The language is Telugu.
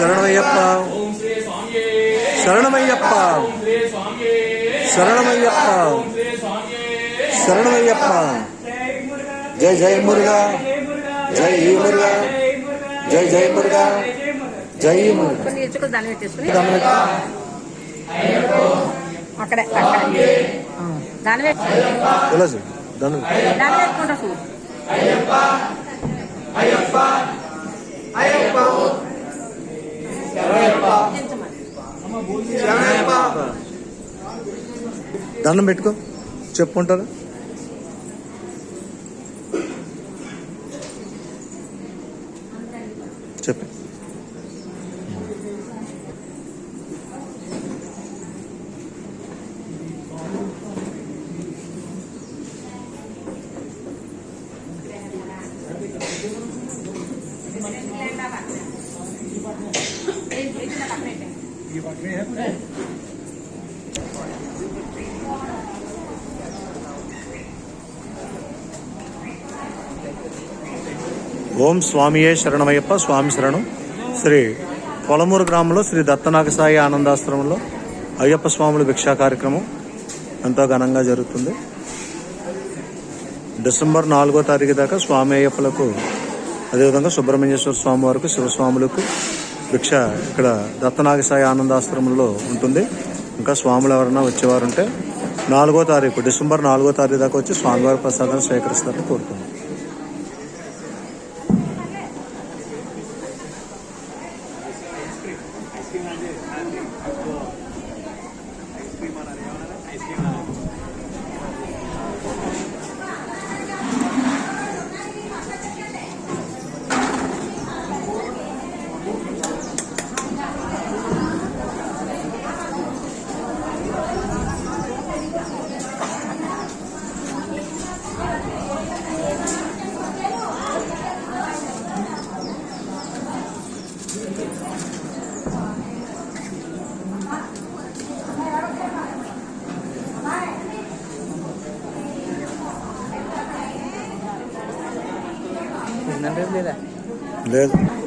శరణమయ్యప్ప. శరణమయ్యప్ప. శరణమయ్యప్ప. శరణమయ్యప్ప. జై జై మురుగా. జై మురుగా. జై జై మురుగా. జై మురుగా. అక్కడే అక్కడే. ఆ, దాన్ని పెట్టి ఇలా చూడు. దండం పెట్టుకో. చెప్పుకుంటారు? చెప్పి. ये बात ఓం స్వామియే శరణమయ్యప్ప స్వామి శరణం. శ్రీ పొలమూరు గ్రామంలో శ్రీ దత్తనాగసాయి ఆనందాశ్రమంలో అయ్యప్ప స్వాముల భిక్షా కార్యక్రమం ఎంతో ఘనంగా జరుగుతుంది. డిసెంబర్ నాలుగో తారీఖు దాకా స్వామి అయ్యప్పలకు అదేవిధంగా సుబ్రహ్మణ్యేశ్వర స్వామి వారికి శివస్వాములకు భిక్ష ఇక్కడ దత్తనాగసాయి ఆనందాశ్రమంలో ఉంటుంది. ఇంకా స్వాములు ఎవరైనా వచ్చేవారు ఉంటే నాలుగో తారీఖు డిసెంబర్ నాలుగో తారీఖు దాకా వచ్చి స్వామివారి ప్రసాదాన్ని స్వీకరిస్తారని Fernández Leda. Leda.